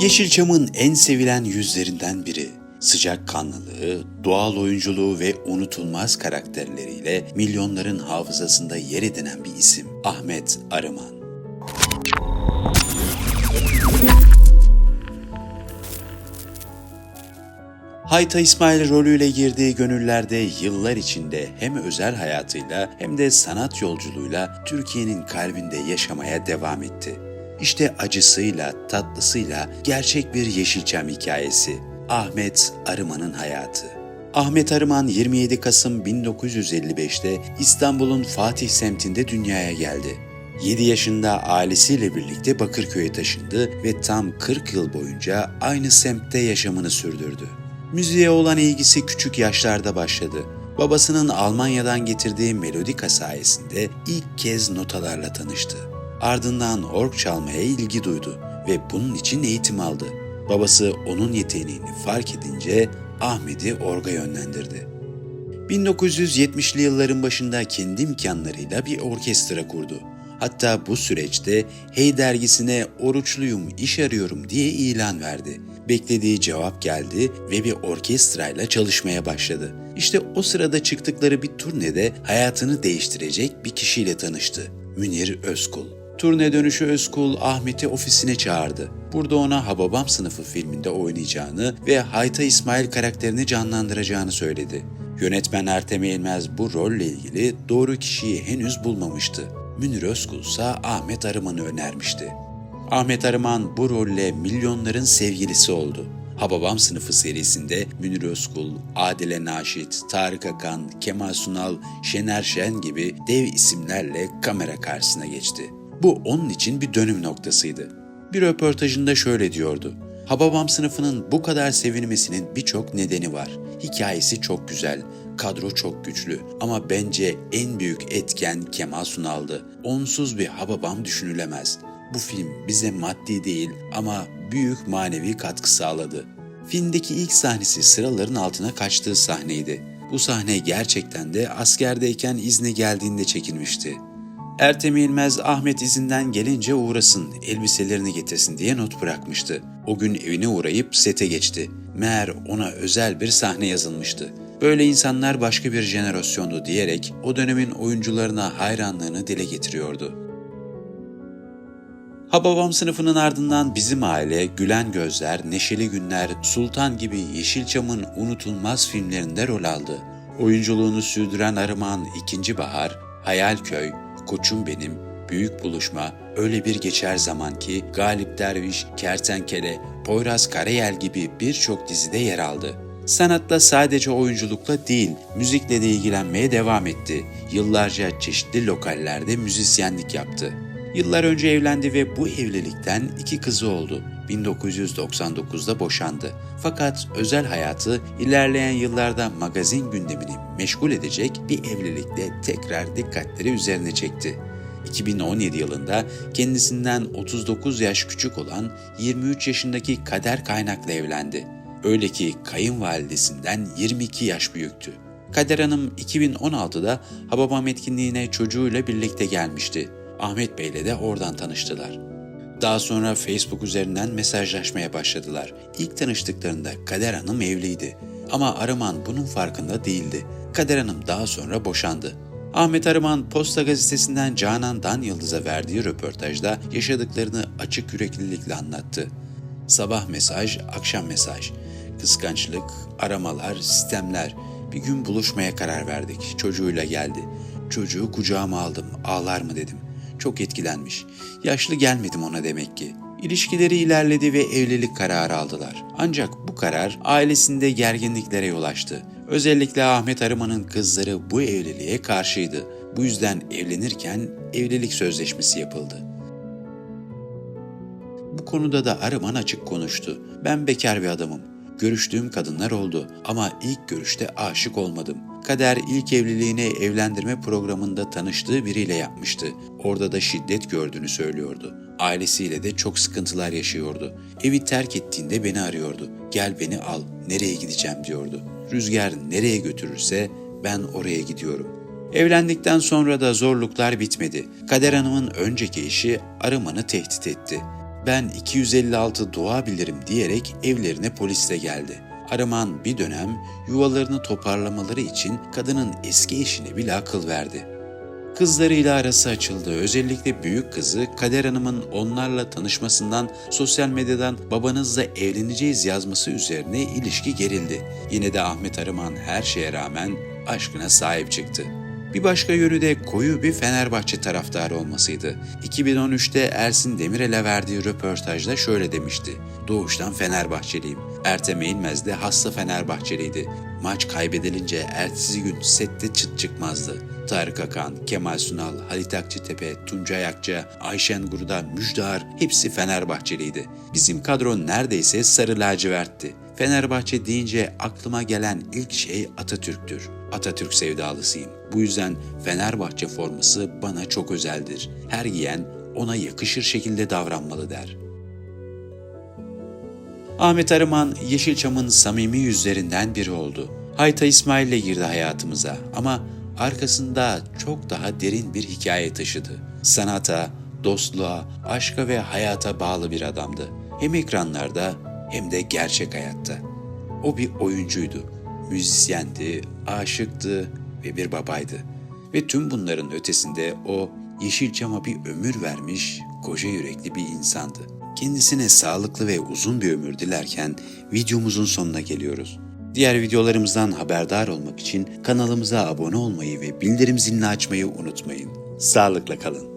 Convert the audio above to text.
Yeşilçam'ın en sevilen yüzlerinden biri. Sıcak kanlılığı, doğal oyunculuğu ve unutulmaz karakterleriyle milyonların hafızasında yer edinen bir isim Ahmet Arıman. Hayta İsmail rolüyle girdiği gönüllerde yıllar içinde hem özel hayatıyla hem de sanat yolculuğuyla Türkiye'nin kalbinde yaşamaya devam etti. İşte acısıyla, tatlısıyla gerçek bir Yeşilçam hikayesi. Ahmet Arıman'ın hayatı. Ahmet Arıman 27 Kasım 1955'te İstanbul'un Fatih semtinde dünyaya geldi. 7 yaşında ailesiyle birlikte Bakırköy'e taşındı ve tam 40 yıl boyunca aynı semtte yaşamını sürdürdü. Müziğe olan ilgisi küçük yaşlarda başladı. Babasının Almanya'dan getirdiği melodika sayesinde ilk kez notalarla tanıştı. Ardından org çalmaya ilgi duydu ve bunun için eğitim aldı. Babası onun yeteneğini fark edince Ahmet'i orga yönlendirdi. 1970'li yılların başında kendi imkanlarıyla bir orkestra kurdu. Hatta bu süreçte Hey dergisine oruçluyum, iş arıyorum diye ilan verdi. Beklediği cevap geldi ve bir orkestrayla çalışmaya başladı. İşte o sırada çıktıkları bir turnede hayatını değiştirecek bir kişiyle tanıştı. Münir Özkul. Turne dönüşü Özkul Ahmet'i ofisine çağırdı. Burada ona Hababam sınıfı filminde oynayacağını ve Hayta İsmail karakterini canlandıracağını söyledi. Yönetmen Ertem Eğilmez bu rolle ilgili doğru kişiyi henüz bulmamıştı. Münir Özkul ise Ahmet Arıman'ı önermişti. Ahmet Arıman bu rolle milyonların sevgilisi oldu. Hababam sınıfı serisinde Münir Özkul, Adile Naşit, Tarık Akan, Kemal Sunal, Şener Şen gibi dev isimlerle kamera karşısına geçti. Bu onun için bir dönüm noktasıydı. Bir röportajında şöyle diyordu. Hababam sınıfının bu kadar sevilmesinin birçok nedeni var. Hikayesi çok güzel, kadro çok güçlü ama bence en büyük etken Kemal Sunal'dı. Onsuz bir Hababam düşünülemez. Bu film bize maddi değil ama büyük manevi katkı sağladı. Filmdeki ilk sahnesi sıraların altına kaçtığı sahneydi. Bu sahne gerçekten de askerdeyken izne geldiğinde çekilmişti. Ertem İlmez Ahmet izinden gelince uğrasın, elbiselerini getirsin diye not bırakmıştı. O gün evine uğrayıp sete geçti. Meğer ona özel bir sahne yazılmıştı. Böyle insanlar başka bir jenerasyondu diyerek o dönemin oyuncularına hayranlığını dile getiriyordu. Hababam sınıfının ardından Bizim Aile, Gülen Gözler, Neşeli Günler, Sultan gibi Yeşilçam'ın unutulmaz filmlerinde rol aldı. Oyunculuğunu sürdüren Arıman İkinci Bahar, Hayal Köy, Koçum Benim, Büyük Buluşma, Öyle Bir Geçer Zaman ki Galip Derviş, Kertenkele, Poyraz Karayel gibi birçok dizide yer aldı. Sanatla sadece oyunculukla değil, müzikle de ilgilenmeye devam etti. Yıllarca çeşitli lokallerde müzisyenlik yaptı. Yıllar önce evlendi ve bu evlilikten iki kızı oldu. 1999'da boşandı. Fakat özel hayatı ilerleyen yıllarda magazin gündemini meşgul edecek bir evlilikle tekrar dikkatleri üzerine çekti. 2017 yılında kendisinden 39 yaş küçük olan 23 yaşındaki Kader Kaynak'la evlendi. Öyle ki kayınvalidesinden 22 yaş büyüktü. Kader Hanım 2016'da Hababam etkinliğine çocuğuyla birlikte gelmişti. Ahmet Bey'le de oradan tanıştılar. Daha sonra Facebook üzerinden mesajlaşmaya başladılar. İlk tanıştıklarında Kader Hanım evliydi. Ama Arıman bunun farkında değildi. Kader Hanım daha sonra boşandı. Ahmet Arıman Posta Gazetesi'nden Canan Dan Yıldız'a verdiği röportajda yaşadıklarını açık yüreklilikle anlattı. Sabah mesaj, akşam mesaj. Kıskançlık, aramalar, sistemler. Bir gün buluşmaya karar verdik. Çocuğuyla geldi. Çocuğu kucağıma aldım. Ağlar mı dedim. Çok etkilenmiş. Yaşlı gelmedim ona demek ki. İlişkileri ilerledi ve evlilik kararı aldılar. Ancak bu karar ailesinde gerginliklere yol açtı. Özellikle Ahmet Arıman'ın kızları bu evliliğe karşıydı. Bu yüzden evlenirken evlilik sözleşmesi yapıldı. Bu konuda da Arıman açık konuştu. Ben bekar bir adamım. Görüştüğüm kadınlar oldu ama ilk görüşte aşık olmadım. Kader ilk evliliğini evlendirme programında tanıştığı biriyle yapmıştı. Orada da şiddet gördüğünü söylüyordu. Ailesiyle de çok sıkıntılar yaşıyordu. Evi terk ettiğinde beni arıyordu. Gel beni al, nereye gideceğim diyordu. Rüzgar nereye götürürse ben oraya gidiyorum. Evlendikten sonra da zorluklar bitmedi. Kader Hanım'ın önceki eşi Arıman'ı tehdit etti. Ben 256 dua bilirim diyerek evlerine polisle geldi. Araman bir dönem yuvalarını toparlamaları için kadının eski eşine bile akıl verdi. Kızlarıyla arası açıldı. Özellikle büyük kızı Kader Hanım'ın onlarla tanışmasından sosyal medyadan babanızla evleneceğiz yazması üzerine ilişki gerildi. Yine de Ahmet Arıman her şeye rağmen aşkına sahip çıktı. Bir başka yönü de koyu bir Fenerbahçe taraftarı olmasıydı. 2013'te Ersin Demirel'e verdiği röportajda şöyle demişti. Doğuştan Fenerbahçeliyim. Ertem Eğilmez de hasta Fenerbahçeliydi. Maç kaybedilince ertesi gün sette çıt çıkmazdı. Tarık Akan, Kemal Sunal, Halit Akçatepe, Tuncay Akça, Ayşen Guruda, Müjdar hepsi Fenerbahçeliydi. Bizim kadro neredeyse sarı lacivertti. Fenerbahçe deyince aklıma gelen ilk şey Atatürk'tür. Atatürk sevdalısıyım. Bu yüzden Fenerbahçe forması bana çok özeldir. Her giyen ona yakışır şekilde davranmalı der. Ahmet Arıman Yeşilçam'ın samimi yüzlerinden biri oldu. Hayta İsmail ile girdi hayatımıza ama arkasında çok daha derin bir hikaye taşıdı. Sanata, dostluğa, aşka ve hayata bağlı bir adamdı. Hem ekranlarda hem de gerçek hayatta. O bir oyuncuydu, müzisyendi, aşıktı ve bir babaydı. Ve tüm bunların ötesinde o Yeşilçam'a bir ömür vermiş, koca yürekli bir insandı. Kendisine sağlıklı ve uzun bir ömür dilerken videomuzun sonuna geliyoruz. Diğer videolarımızdan haberdar olmak için kanalımıza abone olmayı ve bildirim zilini açmayı unutmayın. Sağlıkla kalın.